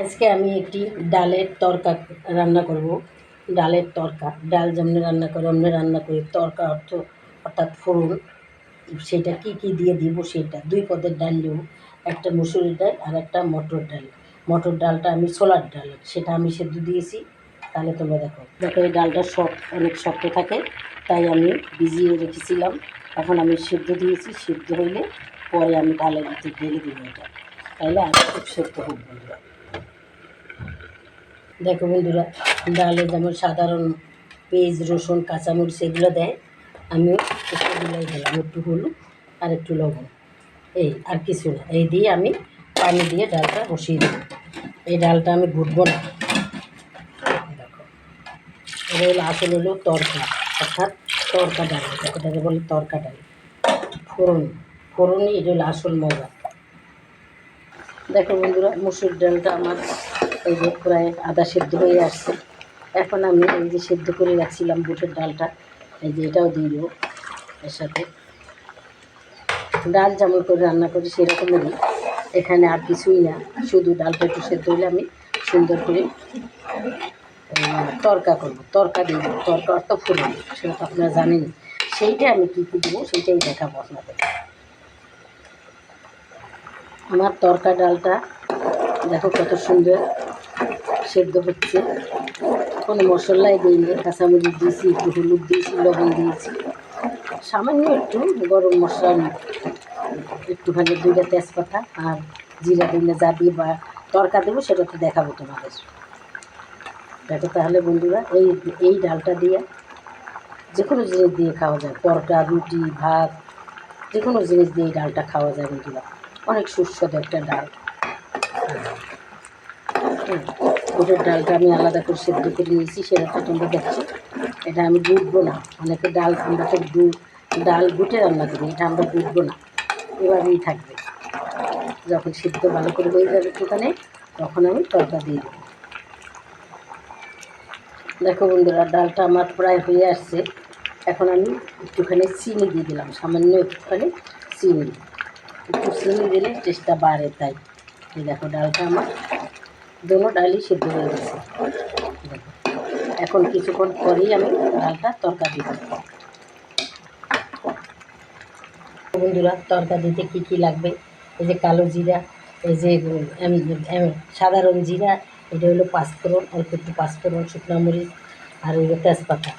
আজকে আমি একটি ডালের তরকা রান্না করব। ডালের তরকা। ডাল যেমন রান্না করে, অমনি রান্না করি। তরকা অর্থ অর্থাৎ ফোড়ন। সেটা কি কি দিয়ে দিব সেটা। দুই পদের ডাল দেব একটা মুসুরির ডাল আর একটা মটর ডাল। মটর ডালটা আমি ছোলার ডাল। সেটা আমি সেদ্ধ দিয়েছি। তাহলে তোমরা দেখো। দেখো, এই ডালটা শক্ত অনেক শক্ত থাকে। তাই আমি ভিজিয়ে রেখেছিলাম। এখন আমি সেদ্ধ দিয়েছি। সেদ্ধ হইলে পরে আমি ডালের ভিতরে ঢেলে দেবো এটা। তাহলে আমি খুব সেদ্ধ হোক বন্ধুরা দেখো বন্ধুরা ডালে যেমন সাধারণ পেঁয়াজ, রসুন, কাঁচামরিচ এগুলো দেয়, আমিও একটু দিলাই দিলাম, একটু হলুদ আর একটু লবণ। এই, আর কিছু না, এই দিয়ে আমি পানি দিয়ে ডালটা বসিয়ে দেবো। এই ডালটা আমি ঘুটবো না। দেখো হলো আসল হলো তরকা, অর্থাৎ তরকা ডাল এটা এটাকে বলে তরকা ডাল। ফোড়ন, ফোড়নই এটা হলো আসল মজা। দেখো বন্ধুরা, মুসুর ডালটা আমার এই যে প্রায় আদা সেদ্ধ হয়ে আসছে। এখন আমি এই যে সেদ্ধ করে রাখছিলাম বুটের ডালটা, এই যে এটাও দিয়ে দেবো এর সাথে। ডাল যেমন করে রান্না করি সেরকমই এখানে আর কিছুই না, শুধু ডালটা একটু সেদ্ধ হলে আমি সুন্দর করে তরকা করব, তরকা দিয়ে দেবো। তরকা অর্থ ফুলন সেটা তো আপনারা জানেন সেইটা আমি কী কী দেবো সেইটাই দেখাবো আপনাদের। আমার তরকা ডালটা, দেখো কত সুন্দর। সেদ্ধ হচ্ছে কোনো মশলাই দিইনি কাঁচামরিচ দিয়েছি একটু হলুদ দিয়েছি লবণ দিয়েছি। সামান্য একটু গরম মশলা একটুখানি দুইটা তেজপাতা আর জিরা দিলে যা দিয়ে বা তরকা দেবো সেটা তো দেখাবো তোমাদের। দেখো তাহলে বন্ধুরা এই এই ডালটা দিয়ে যে কোনো জিনিস দিয়ে খাওয়া যায়। পরোটা রুটি ভাত যে কোনো জিনিস দিয়ে এই ডালটা খাওয়া যায় বন্ধুরা। অনেক সুস্বাদু একটা ডাল। হুম, বুটের ডালটা আমি আলাদা করে সেদ্ধ করে নিয়েছি, সেটা তো তোমরা দেখছ। এটা আমি বুটবো না, অনেকে ডাল, আমরা তো ডাল গুটে রান্না করি, এটা আমরা বুটবো না। এভাবেই থাকবে। যখন সিদ্ধ ভালো করে হয়ে যাবে একটুখানি, তখন আমি তরকা দিয়ে দেবো। দেখো বন্ধুরা, ডালটা আমার প্রায় হয়ে আসছে। এখন আমি একটুখানি চিনি দিয়ে দিলাম, সামান্য একটুখানি চিনি। একটু চিনি দিলে টেস্টটা বাড়ে তাই। দেখো, ডালটা আমার দোনো ডালই সিদ্ধ হয়ে গেছে। এখন কিছুক্ষণ পরেই আমি ডালটা তরকা দিব। বন্ধুরা, তরকা দিতে কী কী লাগবে? এই যে কালো জিরা, এই যে সাধারণ জিরা, এটা হলো পাঁচফোড়ন, অল্প একটু পাঁচফোড়ন, শুকনো মরিচ, আর ওই তেজপাতা,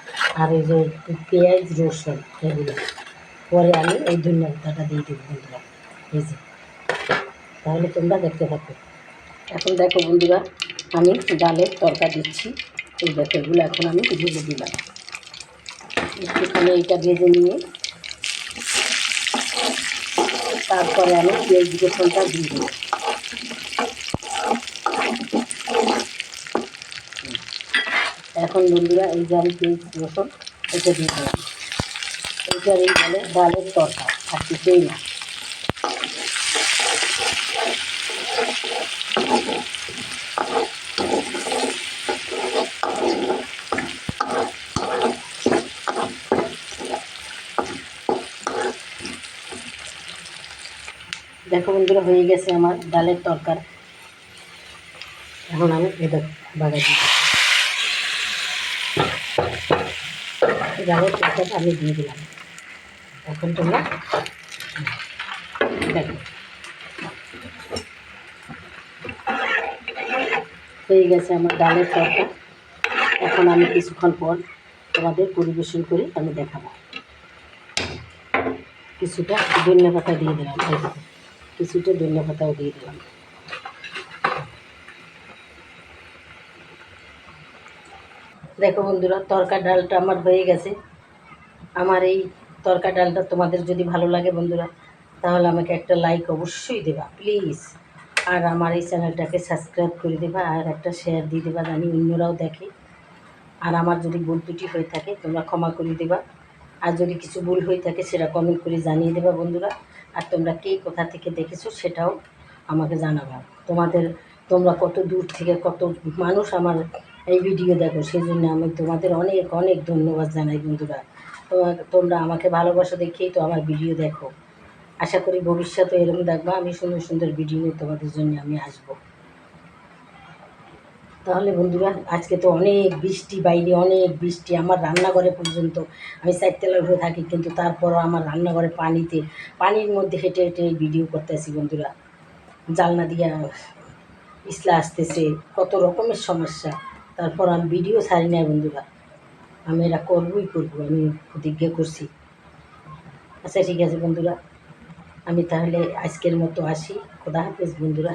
আর ওই যে পেঁয়াজ, রসুন, এগুলো। পরে আমি এই ধনিয়া পাতাটা দিয়ে দেবো বন্ধুরা। এই যে, তাহলে তোমরা দেখতে থাকো। এখন দেখো বন্ধুরা, আমি ডালের তরকা দিচ্ছি। এই এগুলো এখন আমি ভেজে দিলাম। একটুখানি এইটা ভেজে নিয়ে, তারপরে আমি পেঁয়াজ রসুনটা দিয়ে দেবো। এখন বন্ধুরা, এই যে আমি পেঁয়াজ, রসুন, এটা দিয়ে দিলাম। এইটার এই বলে ডালের তরকা, আর কিছুই না। দেখো বন্ধুরা হয়ে গেছে আমার ডালের তরকার এখন আমি এটা বাগাই দিই ডালের তরকাটা আমি দিয়ে দিলাম এখন তোমরা দেখো হয়ে গেছে আমার ডালের তরকা। এখন আমি কিছুক্ষণ পর তোমাদের পরিবেশন করে আমি দেখাবো। কিছুটা ধনিয়া পাতা দিয়ে দিলাম কিছুটা ধনিয়া পাতাও দিয়ে দিলাম। দেখো বন্ধুরা, তরকা ডালটা আমার হয়ে গেছে। আমার এই তরকা ডালটা তোমাদের যদি ভালো লাগে বন্ধুরা, তাহলে আমাকে একটা লাইক অবশ্যই দেবা প্লিজ আর আমার এই চ্যানেলটাকে সাবস্ক্রাইব করে দেবা আর একটা শেয়ার দিয়ে দেবা জানি অন্যরাও দেখে। আর আমার যদি ভুল ত্রুটি হয়ে থাকে তোমরা ক্ষমা করে দেবা। আর যদি কিছু ভুল হয়ে থাকে সেটা কমেন্ট করে জানিয়ে দেবা বন্ধুরা। আর তোমরা কে কোথা থেকে দেখেছ সেটাও আমাকে জানাবা। তোমাদের, তোমরা কত দূর থেকে কত মানুষ আমার এই ভিডিও দেখো সেই জন্য আমি তোমাদের অনেক অনেক ধন্যবাদ জানাই বন্ধুরা। তোমার আমাকে ভালোবাসা দেখেই তো আমার ভিডিও দেখো। আশা করি ভবিষ্যতে এরকম দেখবা, আমি সুন্দর সুন্দর ভিডিও নিয়ে তোমাদের জন্য আমি আসব। তাহলে বন্ধুরা আজকে তো অনেক বৃষ্টি বাইরে, অনেক বৃষ্টি। আমার রান্নাঘরে পর্যন্ত আমি চারতলার ঘরে থাকি, কিন্তু তারপরও আমার রান্নাঘরে পানিতে, পানির মধ্যে হেঁটে হেঁটে ভিডিও করতেছি বন্ধুরা। জালনা দিয়ে ইসলা আসতেছে, কত রকমের সমস্যা। তারপর আমি ভিডিও ছাড়ি না বন্ধুরা। আমি এটা করবই করব, আমি প্রতিজ্ঞা করছি। আচ্ছা ঠিক আছে বন্ধুরা। আমি তাহলে আজকের মতো আসি। খোদা হাফেজ বন্ধুরা।